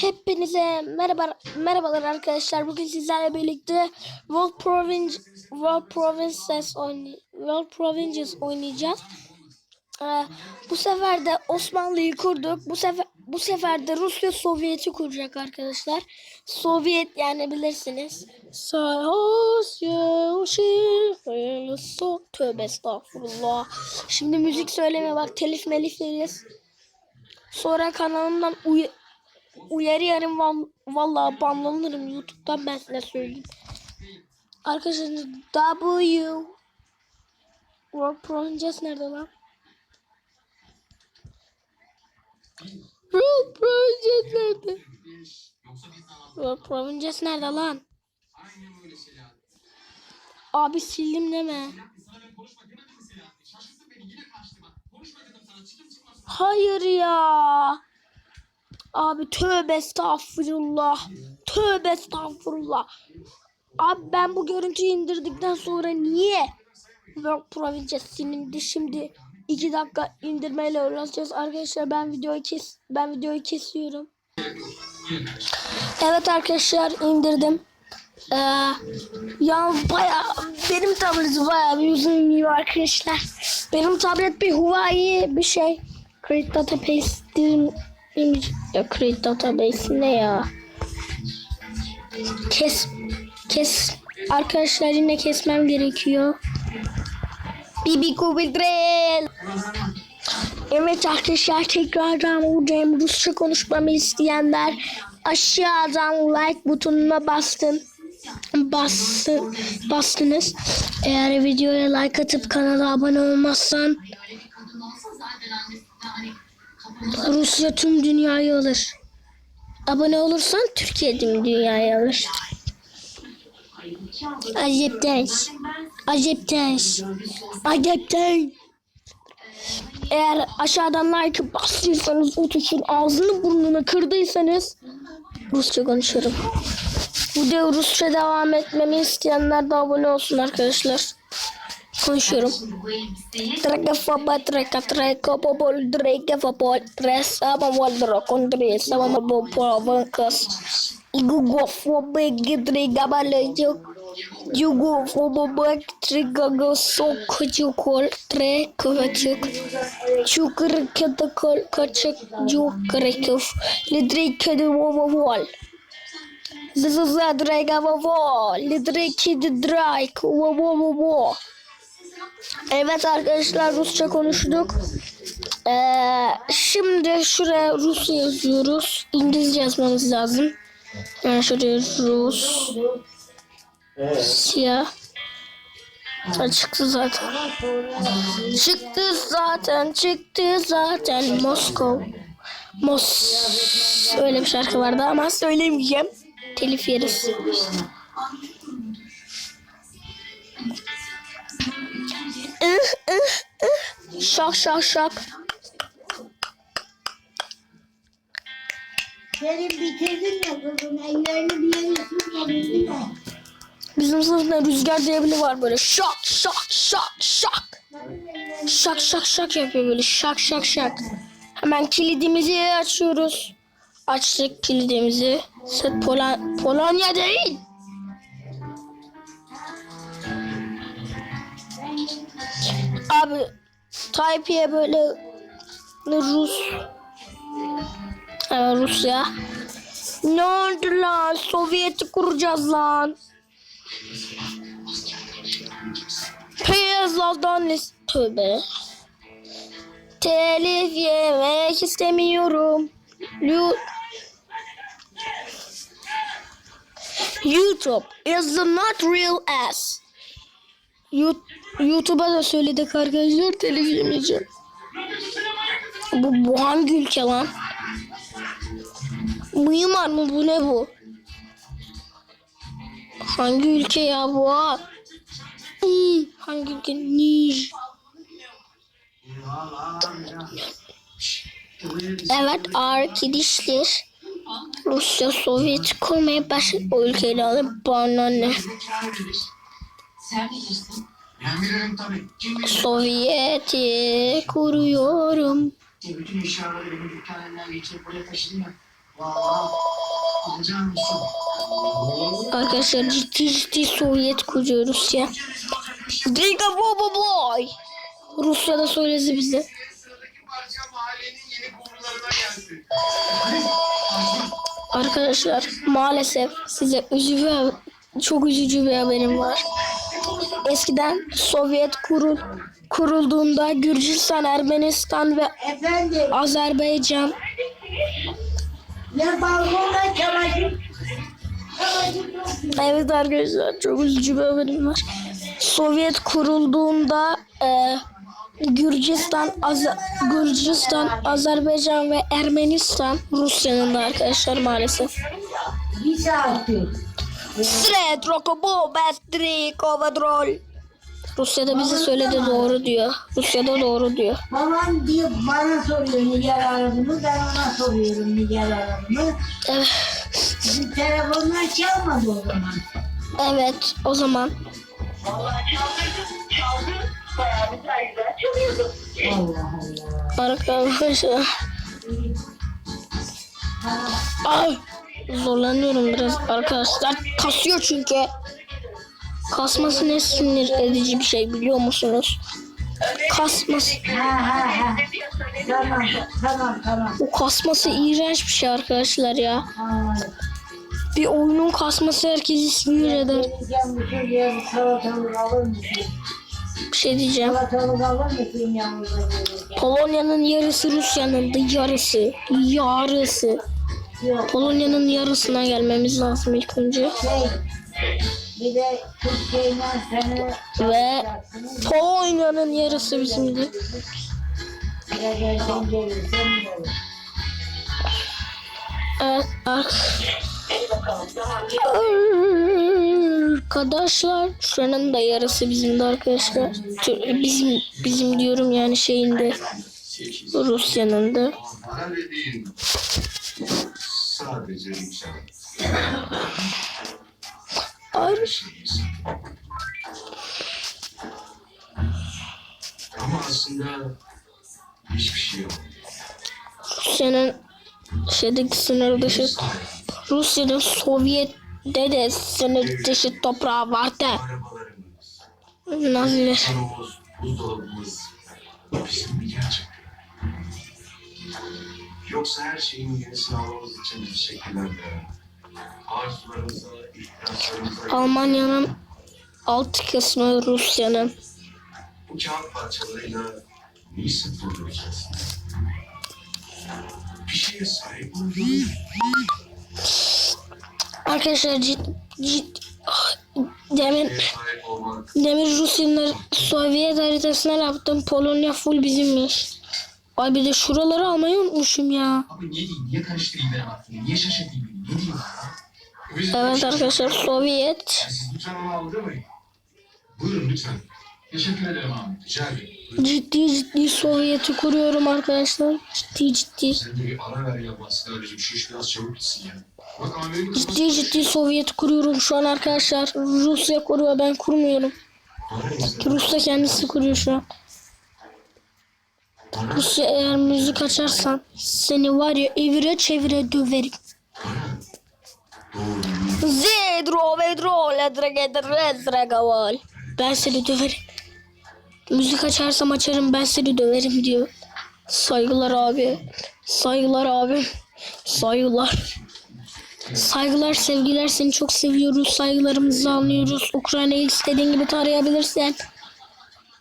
Hepinize merhaba merhabalar arkadaşlar. Bugün sizlerle birlikte World Province World Provinces oynay World Provinces oynayacağız. Ee, bu sefer de Osmanlı'yı kurduk. Bu sefer bu sefer de Rusya Sovyet'i kuracak arkadaşlar. Sovyet yani bilirsiniz. Tövbe estağfurullah. Şimdi müzik söyleme bak telif melif yeriz. Sonra kanalımdan uy uyarı yarım val vallahi banlanırım YouTube'dan ben size söyleyeyim. Arkadaşlar W World Provinces nerede lan? World Provinces nerede? World Provinces nerede lan? Abi sildim deme. Hayır ya. Abi tövbe estağfurullah. Tövbe estağfurullah. Abi ben bu görüntüyü indirdikten sonra niye World Province silindi şimdi 2 dakika indirmeyle uğraşacağız arkadaşlar ben videoyu kes ben videoyu kesiyorum. Evet arkadaşlar indirdim. Ee, ya baya benim tablet baya bir uzun arkadaşlar. Benim tablet bir Huawei bir şey. Create Database değil ya Create Database ne ya? Kes kes arkadaşlar yine kesmem gerekiyor. Bibi Kubildrail. Evet arkadaşlar tekrardan buradayım. Rusça konuşmamı isteyenler aşağıdan like butonuna bastın. Bastın, bastınız. Eğer videoya like atıp kanala abone olmazsan Rusya tüm dünyayı alır. Abone olursan Türkiye tüm dünyayı alır. Acepten. Acepten. Acepten. Eğer aşağıdan like bastıysanız o tuşun ağzını burnunu kırdıysanız Rusça konuşurum. Video Rusça devam etmemi isteyenler de abone olsun arkadaşlar. Konuşuyorum. Treka faba treka treka popol treka fapol tresa mamol drakon tresa mamol polavankas. Igu gofo begi treka balejo. Jugo fobo beg treka go sok jukol tre kovachuk. Chukr kete kol kachuk jukre kuf. Lidri drega vovo. Lidri kedi drake. Evet arkadaşlar Rusça konuştuk. Ee, şimdi şuraya Rus yazıyoruz. İngilizce yazmamız lazım. Yani şuraya Rus. Siyah. Ha, çıktı zaten. Çıktı zaten. Çıktı zaten. Moskov. Mos. Öyle bir şarkı vardı ama söylemeyeceğim. Telif yeriz. Şak şak şak. Senin bitirdin ya kızım. Ellerini bir yere sürmedin mi? Bizim sınıfta rüzgar diye biri var böyle şak şak şak şak. Şak şak şak yapıyor böyle şak şak şak. Hemen kilidimizi açıyoruz. Açtık kilidimizi. Set Polan Polonya değil. Abi Taipei'ye böyle Rus Evet Rusya. Ne oldu lan? Sovyet'i kuracağız lan. Peyazlardan? Tövbe. Telif yemek istemiyorum. YouTube is not real ass. You- YouTube'a da söyledik arkadaşlar telif. Bu, bu hangi ülke lan? Myanmar mı bu ne bu? Hangi ülke ya bu? Hmm, hangi ülke? Nij. Evet arkadaşlar. Rusya Sovyet kurmaya başladı. O ülkeyle alıp bana ne? Sen bilirsin. Ben bilirim tabii. Kim bilir? Sovyet'i kuruyorum. Bütün eşyaları benim dükkanımdan geçirip buraya taşıdım ya. Alacağım su. Arkadaşlar ciddi ciddi Sovyet kuruyoruz ya. Giga Bobo Boy. Rusya'da söyledi bize. Sıradaki parça mahallenin yeni kumrularına gelsin. Hadi. Parça. Arkadaşlar maalesef size üzücü çok üzücü bir haberim var. Eskiden Sovyet kurul kurulduğunda Gürcistan, Ermenistan ve Efendim. Azerbaycan balkonda çamaşır. Evet arkadaşlar çok üzücü bir haberim var. Sovyet kurulduğunda e, Gürcistan, Azer- Gürcistan, Azerbaycan ve Ermenistan Rusya'nın da arkadaşlar maalesef. Bir saattir. Sred, Rokobo, Bestri, Kovedrol. Rusya'da bize söyledi doğru diyor. Rusya'da doğru diyor. Babam diyor bana soruyor Nigar aradığımı ben ona soruyorum Nigar aradığımı. Evet, Bizim telefonlar çalmadı o zaman. evet o zaman. Vallahi çaldırdım, çaldı. Bayağı güzel güzel çalıyordu. Allah Allah. Arkadaşlar. Ay, zorlanıyorum biraz arkadaşlar. Kasıyor çünkü. Kasması ne sinir edici bir şey biliyor musunuz? Kasması. O kasması iğrenç bir şey arkadaşlar ya. Bir oyunun kasması herkesi sinir eder. Bir şey diyeceğim. Polonya'nın yarısı Rusya'nın da yarısı. Yarısı. Polonya'nın yarısına gelmemiz lazım ilk önce. Ve. Polonya'nın yarısı bizimdi. Evet, ar- arkadaşlar şuranın da yarısı bizimdi arkadaşlar. Bizim bizim diyorum yani şeyinde Rusya'nın da. Sadece imkan. Ay, şeyiz. Ama aslında hiçbir şey yok. Rusya'nın şeydeki sınır dışı Rusya'nın Sovyet'te de sınır dışı toprağı vardı. Naziler. salonumuz, buzdolabımız bizim mi gerçekten? Yoksa her şeyin yenisini almamız için bir şekillerde arzularımıza, ihtiyaçlarımıza Almanya'nın alt kısmı Rusya'nın. bu kağıt parçalarıyla neyi sıfırlayacağız? Bir şeye sahip olduğumuz Arkadaşlar cid, cid, demin Demir Rusya'nın Sovyet haritasına baktım. Polonya full bizimmiş. Ay bir de şuraları almayı unutmuşum ya. Abi niye? Niye karıştırayım benim aklımı? Niye şaşırtayım beni? Ne diyeyim ya? Evet arkadaşlar Sovyet. Siz lütfen onu aldırmayın. Buyurun lütfen. Teşekkür ederim abi. Rica ederim. Ciddi ciddi Sovyet'i kuruyorum arkadaşlar. Ciddi ciddi. Sen de bir ara ver ya Aslı Şu iş biraz çabuk gitsin ya. Bak Ciddi ciddi Sovyet kuruyorum şu an arkadaşlar. Rusya kuruyor ben kurmuyorum. Rusya kendisi kuruyor şu an. Rusya eğer müzik açarsan seni var ya evire çevire döverim. Zedro vedro ledregedre dragaval. Ben seni döverim. Müzik açarsam açarım ben seni döverim diyor. Saygılar abi. Saygılar abi. Saygılar. Saygılar sevgiler seni çok seviyoruz. Saygılarımızı anlıyoruz. Ukrayna'yı istediğin gibi tarayabilirsin.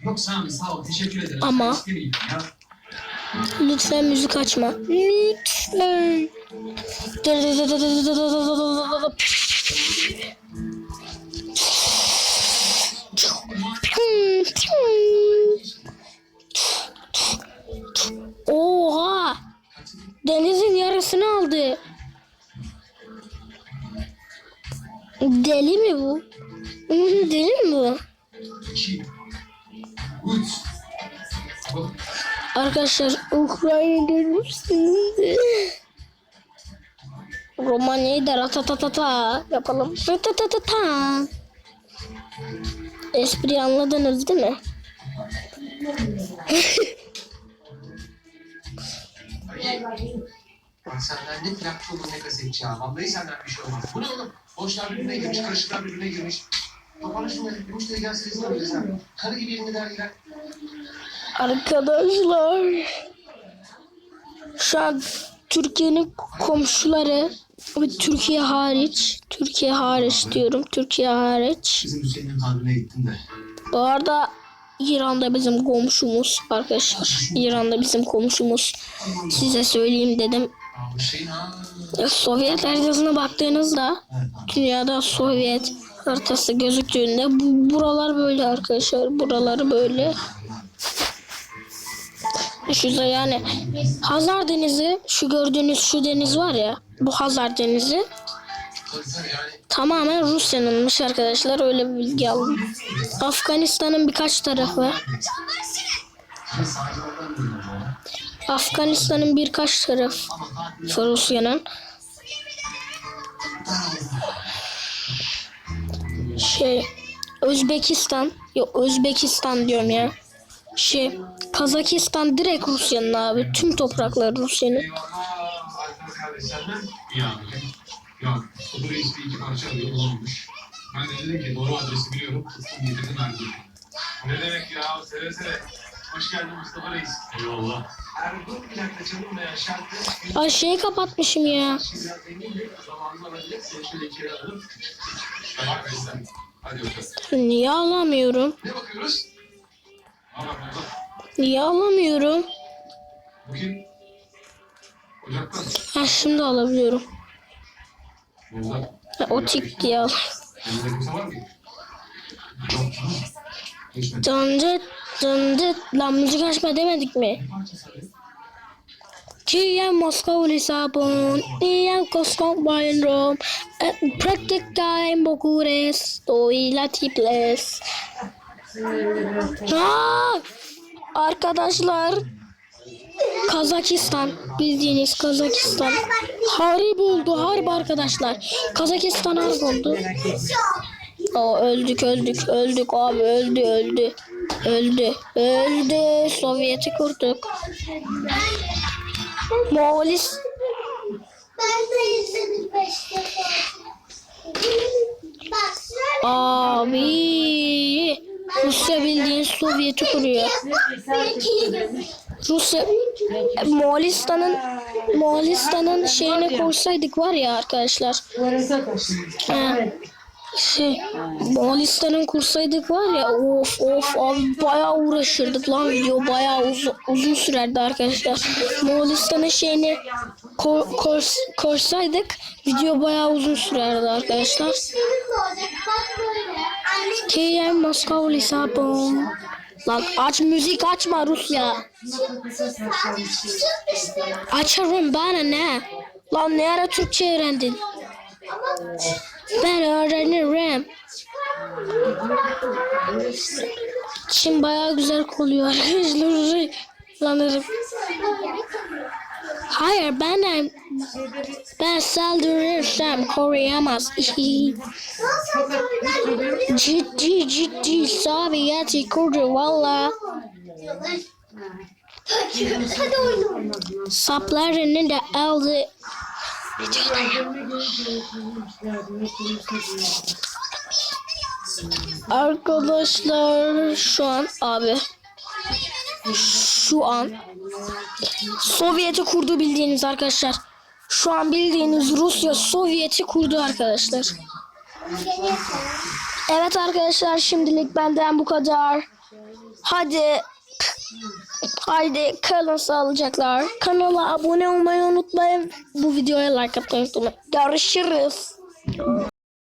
Yok Sami sağ ol. Teşekkür ederim. Ama-. Lütfen müzik açma. Lütfen. Oha! Denizin yarısını aldı. Deli mi bu? Deli mi bu? Arkadaşlar Ukrayna görürsünüz. Romanya'yı da ratatatata yapalım. Ratatatata. Espri anladınız değil mi? Bak senden ne plakçı olur ne kasetçi ya. Vallahi senden bir şey olmaz. Bu ne oğlum? Boşlar birbirine girmiş, karışıklar birbirine girmiş. Toparla şunları. Bir müşteri gelse rezil olacağız ha. Karı gibi elinde dergiler. Arkadaşlar şu an Türkiye'nin komşuları ve Türkiye hariç Türkiye hariç diyorum Türkiye hariç. Bizim Hüseyin'in kalbine gittin de. bu arada İran'da bizim komşumuz arkadaşlar. İran'da bizim komşumuz. Size söyleyeyim dedim. Sovyet haritasına baktığınızda dünyada Sovyet haritası gözüktüğünde bu buralar böyle arkadaşlar buraları böyle Şurada yani Hazar Denizi şu gördüğünüz şu deniz var ya bu Hazar Denizi tamamen Rusya'nınmış arkadaşlar öyle bir bilgi aldım. Afganistan'ın birkaç tarafı. Afganistan'ın birkaç tarafı Rusya'nın şey Özbekistan yok Özbekistan diyorum ya şey Kazakistan direkt Rusya'nın abi tüm topraklar Rusya'nın bir iki parça arıyor bulamamış. Ben de dedim ki doğru adresi biliyorum. Tuttum getirdim verdim. Ne demek ya? Seve seve. Hoş geldin Mustafa Reis. Eyvallah. Ergun plakla çalınmayan şarkı Ay şeyi kapatmışım ya niye alamıyorum Ne bakıyoruz? Niye alamıyorum? Bugün ha şimdi alabiliyorum. Ha, o? Yok. Geçmedi. Döndü döndü. Lan müzik açma demedik mi? Kiyem Moskova Lisabon, Kiyem Koskon Bayern Rom, Praktika en Bukurest, Doila Aa! Arkadaşlar Kazakistan bildiğiniz Kazakistan. Harip oldu harp arkadaşlar. Kazakistan harp oldu o öldük öldük öldük abi öldü öldü. Öldü öldü. Sovyet'i kurduk. Moğolis abi Sovyet'i kuruyor. Rusya Moğolistan'ın Moğolistan'ın şeyine koysaydık var ya arkadaşlar. Şey Moğolistan'ın kursaydık var ya of of abi bayağı uğraşırdık lan video bayağı uzun, uzun sürerdi arkadaşlar. Moğolistan'ın şeyini ko- kors- korsaydık video bayağı uzun sürerdi arkadaşlar. KM Moskova Lisabon Lan aç müzik açma Rusya. Açarım bana ne Lan ne ara Türkçe öğrendin Ben öğrenirim Çin bayağı güzel koluyor arkadaşlar. Lanırım. Hayır ben ben saldırırsam koruyamaz. ciddi ciddi Sovyet'i kurdu valla. Saplarını da aldı. Arkadaşlar şu an abi şu an Sovyet'i kurdu bildiğiniz arkadaşlar. Şu an bildiğiniz Rusya Sovyet'i kurdu arkadaşlar. Evet arkadaşlar şimdilik benden bu kadar. Hadi Haydi kalın sağlıcaklar. Kanala abone olmayı unutmayın. Bu videoya like atmayı unutmayın. Görüşürüz.